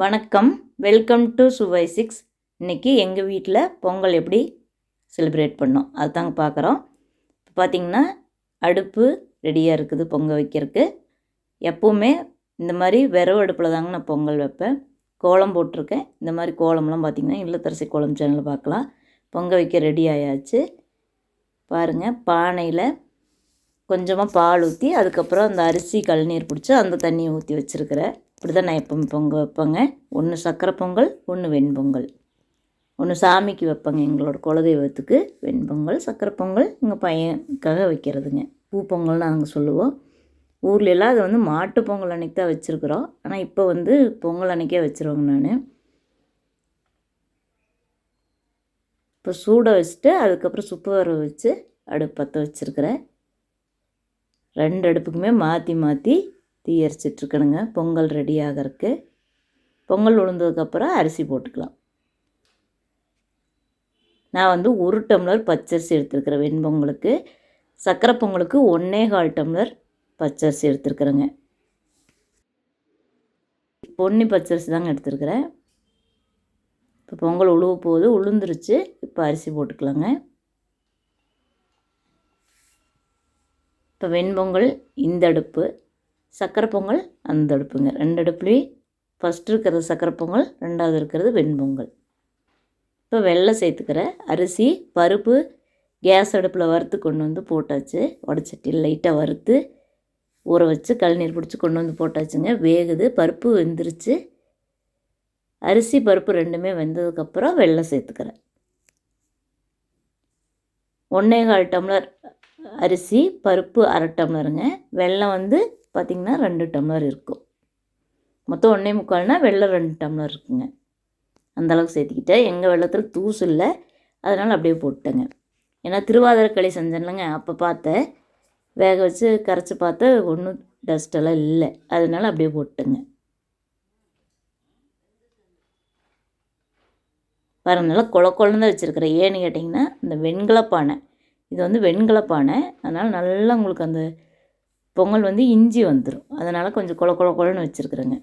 வணக்கம். Welcome to சுவை six இன்றைக்கி எங்கள் வீட்டில் பொங்கல் எப்படி செலிப்ரேட் பண்ணோம்? அதுதாங்க பார்க்குறோம் இப்போ பார்த்திங்கன்னா அடுப்பு ரெடியாக இருக்குது பொங்கல் வைக்கிறதுக்கு. எப்போவுமே இந்த மாதிரி வெறவு அடுப்பில் தாங்க நான் பொங்கல் வைப்பேன். கோலம் போட்டிருக்கேன். இந்த மாதிரி கோலம்லாம் பார்த்திங்கன்னா இல்லத்தரசி கோலம் சேனலில் பார்க்கலாம் பொங்கல் வைக்க ரெடி ஆயாச்சு. பாருங்கள் பானையில் கொஞ்சமாக பால் ஊற்றி அதுக்கப்புறம் அந்த அரிசி கழுநீர் பிடிச்சி அந்த தண்ணியை ஊற்றி வச்சுருக்கிறேன். இப்படி தான் நான் எப்பவும் பொங்கல் வைப்பேங்க. ஒன்று சக்கரை பொங்கல் ஒன்று வெண்பொங்கல் ஒன்று சாமிக்கு வைப்பேங்க எங்களோட குலதெய்வத்துக்கு. வெண்பொங்கல் சக்கரை பொங்கல் எங்கள் பையனுக்காக வைக்கிறதுங்க. பூ பொங்கல்னு நாங்கள் சொல்லுவோம். ஊர்ல எல்லாம் அது வந்து மாட்டு பொங்கல் அன்றைக்கி தான் வச்சுருக்குறோம். ஆனால் இப்போ வந்து பொங்கல் அன்றைக்கே வச்சுருவோங்க நான். இப்போ சூட வச்சுட்டு அதுக்கப்புறம் சுப்பு வர வச்சு அடுப்பு பற்ற வச்சுருக்கிறேன். ரெண்டு அடுப்புக்குமே மாற்றி மாற்றி தீ எரிச்சிட்ருக்கணுங்க பொங்கல் ரெடி ஆகிறதுக்கு பொங்கல் உளுந்ததுக்கப்புறம் அரிசி போட்டுக்கலாம். நான் வந்து ஒரு டம்ளர் பச்சரிசி எடுத்துருக்கிறேன் வெண்பொங்கலுக்கு. சக்கரை பொங்கலுக்கு ஒன்றே கால் டம்ளர் பச்சரிசி எடுத்துருக்குறேங்க. பொன்னி பச்சரிசி தாங்க எடுத்துருக்குறேன். இப்போ பொங்கல் உழுவ போகுது உளுந்துருச்சு. இப்போ அரிசி போட்டுக்கலாங்க. இப்போ வெண்பொங்கல் இந்த அடுப்பு. சக்கரை பொங்கல் அந்த அடுப்புங்க. ரெண்டு அடுப்புலேயும் ஃபஸ்ட்டு இருக்கிறது சக்கரை பொங்கல் ரெண்டாவது இருக்கிறது வெண்பொங்கல் இப்போ வெள்ளம் சேர்த்துக்கிறேன் அரிசி பருப்பு கேஸ் அடுப்பில் வறுத்து கொண்டு வந்து போட்டாச்சு. உடச்சட்டியில் லைட்டாக வறுத்து ஊற வச்சு கழுநீர் பிடிச்சி கொண்டு வந்து போட்டாச்சுங்க. வேகுது பருப்பு வெந்துருச்சு. அரிசி பருப்பு ரெண்டுமே வெந்ததுக்கப்புறம் வெள்ளம் சேர்த்துக்கிறேன். ஒன்றே கால் டம்ளர் அரிசி பருப்பு அரை டம்ளருங்க. வெள்ளம் வந்து பார்த்திங்கன்னா ரெண்டு டம்ளர் இருக்கும். மொத்தம் ஒன்றே முக்கால்னால் வெள்ளம் ரெண்டு டம்ளர் இருக்குங்க. அந்தளவுக்கு சேர்த்துக்கிட்டேன் எங்கள் வெள்ளத்தில் தூசு இல்லை. அதனால் அப்படியே போட்டேங்க ஏன்னா திருவாதிரை களி செஞ்சேன்லங்க. அப்போ பார்த்தேன் வேக வச்சு கரைச்சி பார்த்து ஒன்றும் டஸ்டெல்லாம் இல்லை. அதனால் அப்படியே போட்டுங்க பாருங்க நல்லா குள கொலன்னு தான் வச்சுருக்கிறேன் ஏன்னு கேட்டிங்கன்னா இந்த வெண்கல பானை இது வந்து வெண்கல பானை அதனால் நல்லா உங்களுக்கு அந்த பொங்கல் வந்து இஞ்சி வந்துடும் அதனால் கொஞ்சம் கொல கொல கொலன்னு வச்சுருக்குறேங்க.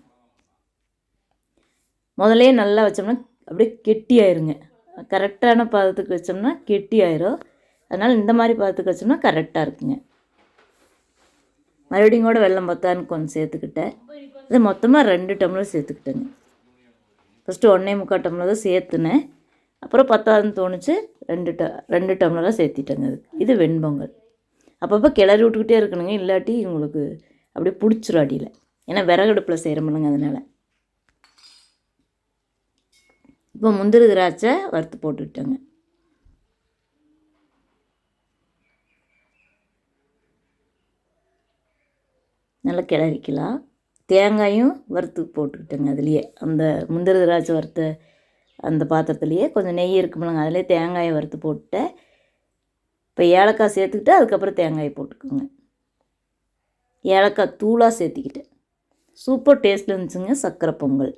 முதலே நல்லா வச்சோம்னா அப்படியே கெட்டி ஆயிருங்க கரெக்டான பதத்துக்கு வச்சோம்னா கெட்டி ஆயிரும் அதனால் இந்த மாதிரி பதத்துக்கு வச்சோம்னா கரெக்டாக இருக்குங்க. மறுபடியும் கூட வெள்ளம் பத்தான்னு கொஞ்சம் சேர்த்துக்கிட்டேன். இது மொத்தமாக ரெண்டு டம்ளர் சேர்த்துக்கிட்டேங்க. ஃபஸ்ட்டு ஒன்றே முக்கால் டம்ளர் தான் சேர்த்துனேன். அப்புறம் பத்தாதுன்னு தோணுச்சு. ரெண்டு ட ரெண்டு டம்ளராக சேர்த்திட்டேங்க. அது இது வெண்பொங்கல். அப்பப்போ கிளறி விட்டுக்கிட்டே இருக்கணுங்க. இல்லாட்டி உங்களுக்கு அப்படியே பிடிச்சிரும் அடியில். ஏன்னா விறகடுப்பில் செய்கிறோம்லங்க அதனால். இப்போ முந்திரி திராட்சை வறுத்து போட்டுக்கிட்டேங்க நல்லா கிளறிக்கலாம். தேங்காயும் வறுத்து போட்டுக்கிட்டேங்க அதுலேயே. அந்த முந்திரி திராட்சை வறுத்த அந்த பாத்திரத்துலேயே கொஞ்சம் நெய் இருக்குமில்லங்க. அதிலே தேங்காயை வறுத்து போட்டுட்டேன். இப்போ ஏலக்காய் சேர்த்துக்கிட்டு அதுக்கப்புறம் தேங்காயை போட்டுக்கோங்க. ஏலக்காய் தூளாக சேர்த்திக்கிட்டேன். சூப்பர் டேஸ்ட் இருந்துச்சுங்க சர்க்கரை பொங்கல்.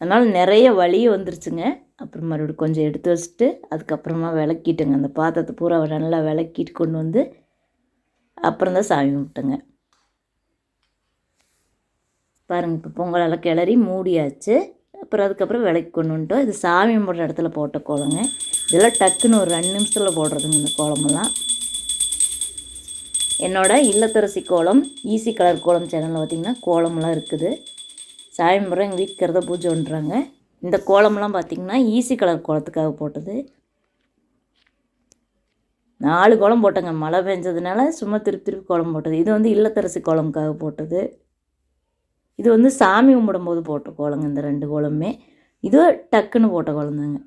அதனால் நிறைய வலி வந்துருச்சுங்க. அப்புறம் மறுபடியும் கொஞ்சம் எடுத்து வச்சுட்டு அதுக்கப்புறமா விளக்கிட்டேங்க. அந்த பாத்திரத்தை பூரா நல்லா விளக்கிட்டு கொண்டு வந்து அப்புறம் தான் சாமி கும்பிட்டேங்க. பாருங்கள் இப்போ பொங்கலெல்லாம் கிளறி மூடியாச்சு. அப்புறம் அதுக்கப்புறம் விலைக்கு கொண்டு வந்துட்டோம். இது சாமி போடுற இடத்துல போட்ட கோலங்க இதெல்லாம் டக்குன்னு ஒரு ரெண்டு நிமிஷத்தில் போடுறதுங்க இந்த கோலமெல்லாம் என்னோடய இல்லத்தரசி கோலம் ஈஸி கலர் கோலம் சேனலில் பார்த்திங்கன்னா கோலமெல்லாம் இருக்குது. சாமி முறை எங்கள் வீட்டுக்கிறத பூஜை பண்ணுறாங்க இந்த கோலம்லாம் பார்த்திங்கன்னா ஈஸி கலர் கோலத்துக்காக போட்டது. நாலு கோலம் போட்டேங்க. மழை பெஞ்சதுனால சும்மா திருப்பி திருப்பி கோலம் போட்டது. இது வந்து இல்லத்தரசி கோலமுக்காக போட்டது. இது வந்து சாமி கும்பிடும்போது போட்ட கோலங்க இந்த ரெண்டு கோலமுமே. இது டக்குன்னு போட்ட கோலம் தாங்க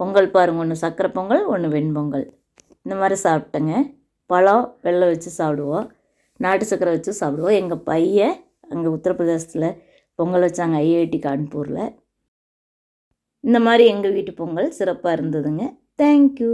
பொங்கல் பாருங்க ஒன்று சக்கரை பொங்கல் ஒன்று வெண்பொங்கல் இந்த மாதிரி சாப்பிட்டேங்க. பழம் வெள்ளை வச்சு சாப்பிடுவோம். நாட்டு சக்கரை வச்சு சாப்பிடுவோம். எங்கள் பையன் அங்கே உத்தரப்பிரதேசத்தில் பொங்கல் வச்சாங்க ஐஐடி கான்பூரில். இந்த மாதிரி எங்கள் வீட்டு பொங்கல் சிறப்பாக இருந்ததுங்க. தேங்க்யூ